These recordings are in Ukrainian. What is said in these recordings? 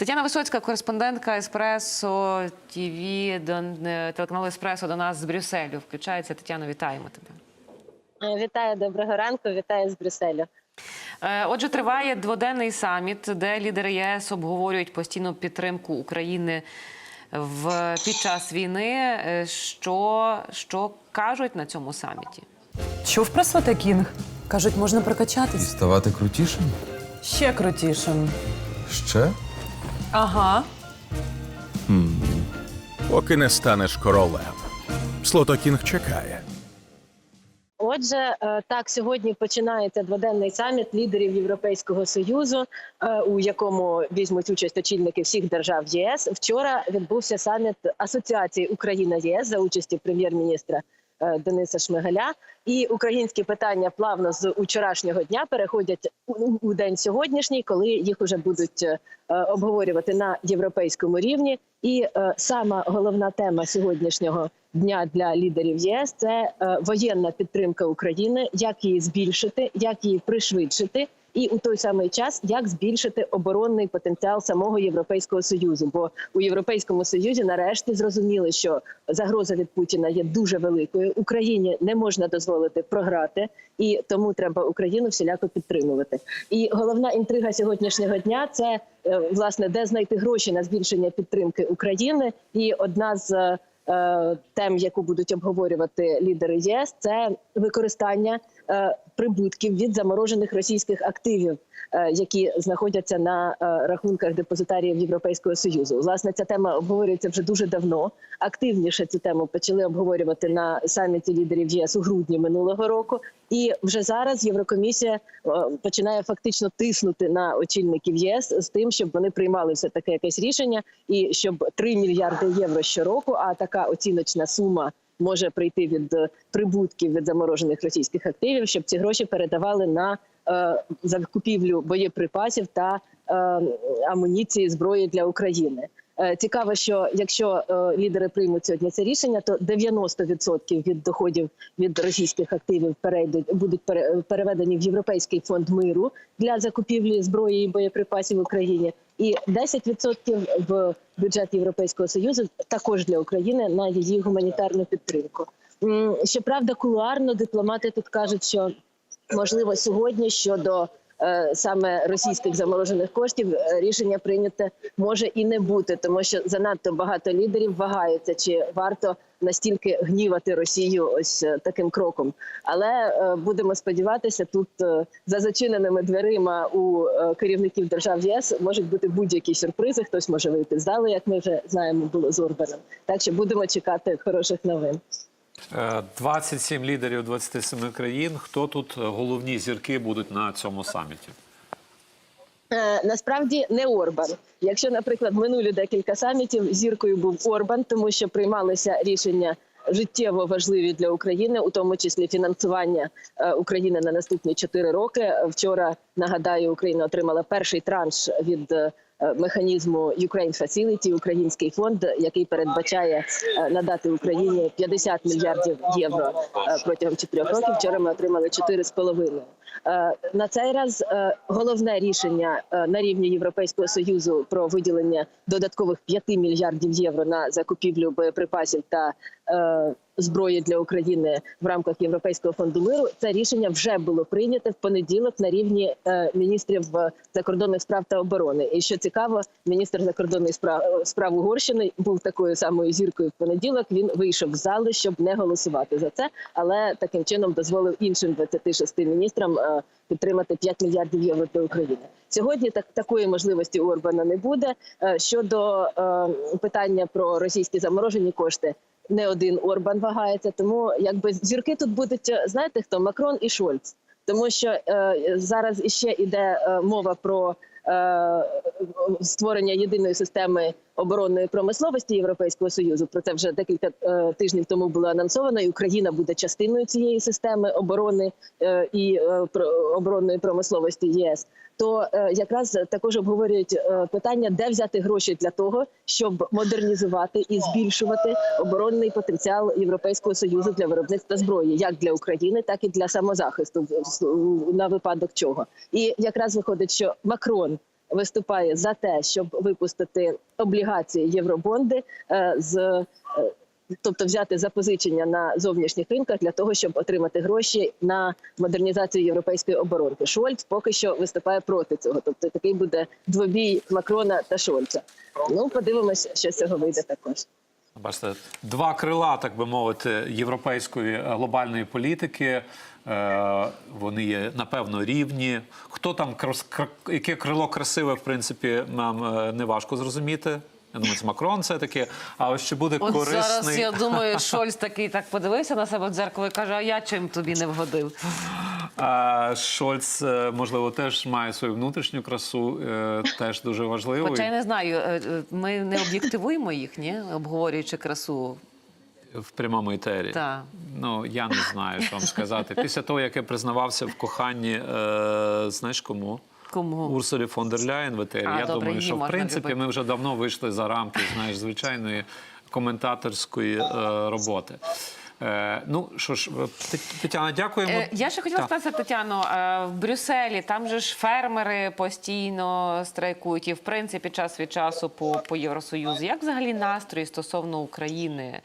Тетяна Висоцька, кореспондентка Еспресо ТВ, до е, телеканалу Еспресо до нас з Брюсселю. Включається Тетяно, вітаємо тебе. Вітаю доброго ранку. Вітаю з Брюсселю. Е, Отже, триває дводенний саміт, де лідери ЄС обговорюють постійну підтримку України в під час війни. Е, Що, що кажуть на цьому саміті? Чув про Свете Кінг? Кажуть, можна прокачатись. Ставати крутішим? Ще крутішим. Ще? Ага. поки не станеш королем. Слотокінг чекає. Отже, е, так сьогодні починається дводенний саміт лідерів Європейського союзу, е, у якому візьмуть участь очільники всіх держав ЄС. Вчора відбувся саміт Асоціації Україна ЄС за участі прем'єр-міністра Дениса Шмигаля. І українські питання плавно з вчорашнього дня переходять у, день сьогоднішній, коли їх уже будуть е, обговорювати на європейському рівні. І е, сама головна тема сьогоднішнього дня для лідерів ЄС це е, воєнна підтримка України, як її збільшити, як її пришвидшити. І у той самий час як збільшити оборонний потенціал самого європейського союзу, бо у європейському союзі нарешті зрозуміли, що загроза від Путіна є дуже великою. Україні не можна дозволити програти, і тому треба Україну всіляко підтримувати. І головна інтрига сьогоднішнього дня це е, власне де знайти гроші на збільшення підтримки України. І одна з е, тем, яку будуть обговорювати лідери ЄС, це використання е, прибутків від заморожених російських активів, е, які знаходяться на е, рахунках депозитаріїв Європейського союзу. Власне, ця тема обговорюється вже дуже давно. Активніше цю тему почали обговорювати на саміті лідерів ЄС у грудні минулого року. І вже зараз Єврокомісія е, починає фактично тиснути на очільників ЄС з тим, щоб вони приймали все таке якесь рішення, і щоб 3 мільярди євро щороку, а така оціночна сума може прийти від е, прибутків від заморожених російських активів, щоб ці гроші передавали на е, закупівлю боєприпасів та амуніції зброї для України. Е, Цікаво, що якщо е, лідери приймуть сьогодні це рішення, то 90% від доходів від російських активів перейдуть будуть пере- переведені в європейський фонд миру для закупівлі зброї і боєприпасів в Україні, і 10% в бюджет Європейського союзу також для України на її гуманітарну підтримку. Щоправда, кулуарно дипломати тут кажуть, що можливо сьогодні щодо саме російських заморожених коштів е, рішення прийняте може і не бути, тому що занадто багато лідерів вагаються, чи варто настільки гнівати Росію ось е, таким кроком. Але е, будемо сподіватися, тут е, за зачиненими дверима у е, керівників держав ЄС можуть бути будь-які сюрпризи. Хтось може вийти з залу, як ми вже знаємо, було з Орбаном. Так що будемо чекати хороших новин. Е, 27 лідерів 27 країн. Хто тут головні зірки будуть на цьому саміті? Е, Насправді не Орбан. Якщо, наприклад, минулі декілька самітів зіркою був Орбан, тому що приймалися рішення життєво важливі для України, у тому числі фінансування е, України на наступні 4 роки. Вчора нагадаю, Україна отримала перший транш від. Е, Механізму Ukraine Facility, український фонд, який передбачає е, надати Україні 50 мільярдів євро е, протягом 4 років. Вчора ми отримали 4,5. Е, На цей раз головне рішення на рівні Європейського союзу про виділення додаткових 5 мільярдів євро на закупівлю боєприпасів та зброї для України в рамках Європейського фонду миру. Це рішення вже було прийнято в понеділок на рівні е, міністрів е, закордонних справ та оборони. І що цікаво, міністр закордонних справ справ Угорщини був такою самою зіркою в понеділок. Він вийшов з зали, щоб не голосувати за це, але таким чином дозволив іншим 26 міністрам е, підтримати 5 мільярдів євро для України. Сьогодні так такої можливості у Орбана не буде. Щодо е, питання про російські заморожені кошти. Не один Орбан вагається, тому якби зірки тут будуть е, знаєте хто? Макрон і Шольц, тому що е, зараз іще іде е, мова про е, створення єдиної системи оборонної промисловості Європейського союзу. Про це вже декілька е, тижнів тому було анонсовано. і Україна буде частиною цієї системи оборони е, і е, оборонної промисловості ЄС. То якраз також обговорюють питання, де взяти гроші для того, щоб модернізувати і збільшувати оборонний потенціал Європейського союзу для виробництва зброї, як для України, так і для самозахисту на випадок чого. І якраз виходить, що Макрон виступає за те, щоб випустити облігації євробонди е, е, Тобто взяти запозичення на зовнішніх ринках для того, щоб отримати гроші на модернізацію європейської оборонки. Шольц поки що виступає проти цього. Тобто такий буде двобій Макрона та Шольца. Ну подивимося, що з цього вийде також. Бачите, два крила, так би мовити, європейської е, глобальної політики. Е, вони є напевно рівні. Хто там крос- кр- яке крило красиве, в принципі, нам е, не важко зрозуміти. Я думаю, це Макрон все таки. А ось чи буде От корисний зараз я думаю, Шольц такий так подивився на себе в дзеркало і каже: А я чим тобі не вгодив? А Шольц, е, можливо, теж має свою внутрішню красу, е, теж дуже важливо. Хоча я не знаю, е, ми не об'єктивуємо їх, ні? обговорюючи красу. в прямому етері. Так. Ну я не знаю, що вам сказати. Після того, як я признавався в коханні, е, знаєш кому? Кому? Урсулі фон дер Ляєн в етері. А, я добре, думаю, що в принципі любити. ми вже давно вийшли за рамки знаєш, звичайної коментаторської е, роботи. Е, ну що ж, е, Тетяна, дякуємо. Е, Я ще хотіла сказати, Тетяно, в Брюсселі там же ж фермери постійно страйкують, і в принципі час від часу по, по Євросоюзу. Як взагалі настрої стосовно України?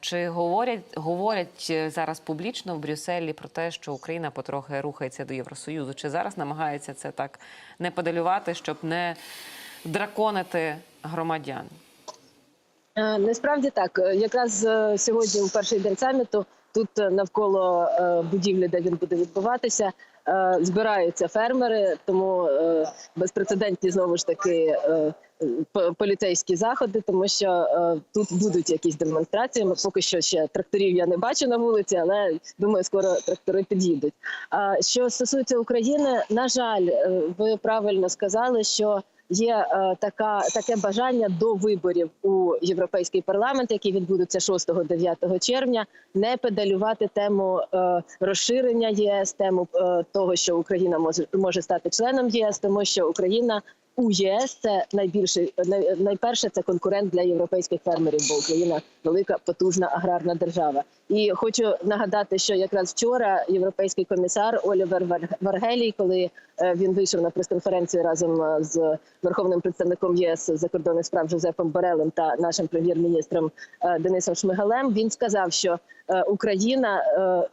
Чи говорять, говорять зараз публічно в Брюсселі про те, що Україна потрохи рухається до Євросоюзу? Чи зараз намагаються це так не подалювати, щоб не драконити громадян? Насправді так. Е, Якраз е, сьогодні, у перший день саміту, тут е, навколо будівлі, де він буде відбуватися, збираються фермери, тому безпрецедентні знову ж таки поліцейські заходи, тому що тут будуть якісь демонстрації. Поки що ще тракторів я не бачу на вулиці, але думаю, скоро трактори під'їдуть. Що стосується України, на жаль, ви правильно сказали, що є е, така таке бажання до виборів у європейський парламент, які відбудуться 6-9 червня, не педалювати тему е, розширення ЄС, тему е, того, що Україна може може стати членом ЄС, тому що Україна. У ЄС це найбільший найперше це конкурент для європейських фермерів, бо Україна велика потужна аграрна держава. І хочу нагадати, що якраз вчора європейський комісар Олівер Варгелій, коли е, він вийшов на прес-конференцію разом е, з верховним представником ЄС закордонних справ Жозефом Борелем та нашим прем'єр-міністром е, Денисом Шмигалем, він сказав, що Україна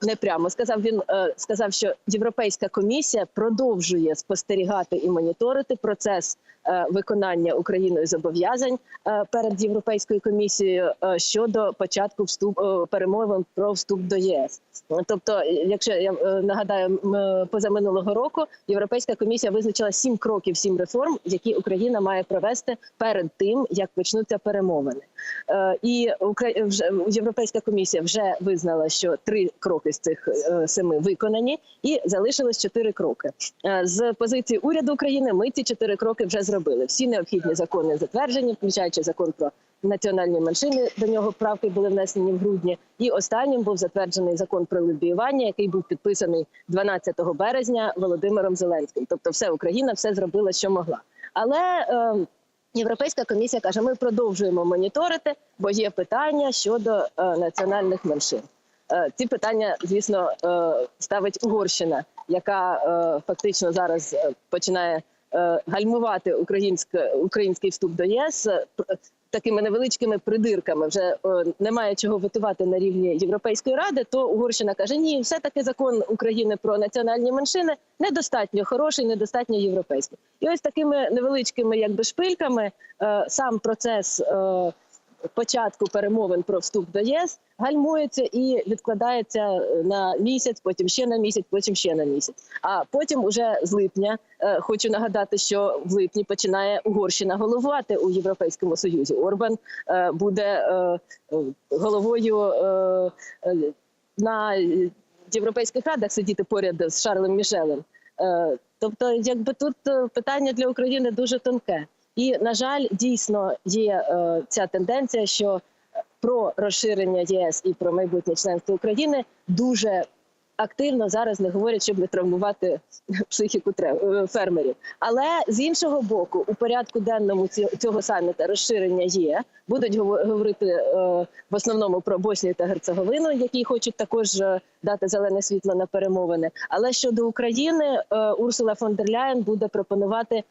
е, не прямо сказав. Він е, сказав, що Європейська комісія продовжує спостерігати і моніторити процес е, виконання Україною зобов'язань е, перед європейською комісією е, щодо початку вступ е, перемовин про вступ до ЄС. Тобто, якщо я е, нагадаю, позаминулого року Європейська комісія визначила сім кроків, сім реформ, які Україна має провести перед тим, як почнуться перемовини. Е, І Європейська комісія вже визнала, що три кроки з цих е, семи виконані, і залишилось чотири кроки. Е, З позиції уряду України ми ці чотири кроки вже зробили. Всі необхідні закони затверджені, включаючи закон про національні меншини. До нього правки були внесені в грудні. І останнім був затверджений закон про лобіювання, який був підписаний 12 березня Володимиром Зеленським. Тобто, все Україна все зробила, що могла. Але е, Європейська комісія каже: ми продовжуємо моніторити, бо є питання щодо е, національних меншин. Е, ці питання, звісно, е, ставить Угорщина, яка фактично зараз починає гальмувати українське, український вступ до ЄС. е, Такими невеличкими придирками вже е, немає чого витувати на рівні Європейської ради. То Угорщина каже: ні, все таки закон України про національні меншини недостатньо хороший, недостатньо європейський. І ось такими невеличкими, якби шпильками, е, сам процес е, початку перемовин про вступ до ЄС гальмується і відкладається на місяць, потім ще на місяць, потім ще на місяць. А потім, уже з липня, е, хочу нагадати, що в липні починає Угорщина головувати у Європейському Союзі. Орбан е, буде е, головою на європейських радах сидіти поряд з Шарлем Мішелем. Тобто, якби тут питання для України дуже тонке. І на жаль, дійсно є е, ця тенденція, що про розширення ЄС і про майбутнє членство України дуже активно зараз не говорять, щоб не травмувати психіку е, фермерів. Але з іншого боку, у порядку денному цього саміта розширення є. Будуть говорити е, в основному про Боснію та Герцеговину, які хочуть також дати зелене світло на перемовини. Але щодо України, Урсула фон дер Ляєн буде пропонувати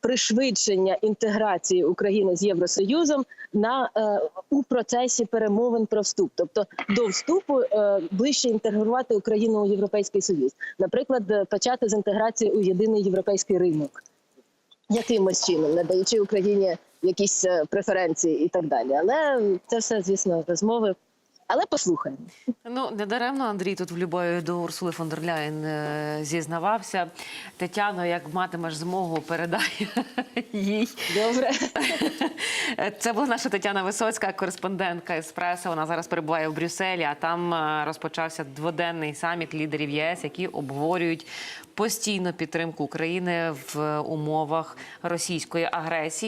пришвидшення інтеграції України з Євросоюзом на е, у процесі перемовин про вступ, тобто до вступу е, ближче інтегрувати Україну у Європейський Союз, наприклад, е, почати з інтеграції у єдиний європейський ринок, якимось чином, надаючи Україні якісь преференції і так далі. Але це все, звісно, розмови. Але послухаємо. Ну, не даремно Андрій тут в любові до Урсули фон дер Ляєн е, зізнавався. Тетяно, як матимеш змогу, передай їй. Добре. Це була наша Тетяна Висоцька, кореспондентка Еспресо. Вона зараз перебуває в Брюсселі, а там е, розпочався дводенний саміт лідерів ЄС, які обговорюють постійну підтримку України в умовах російської агресії.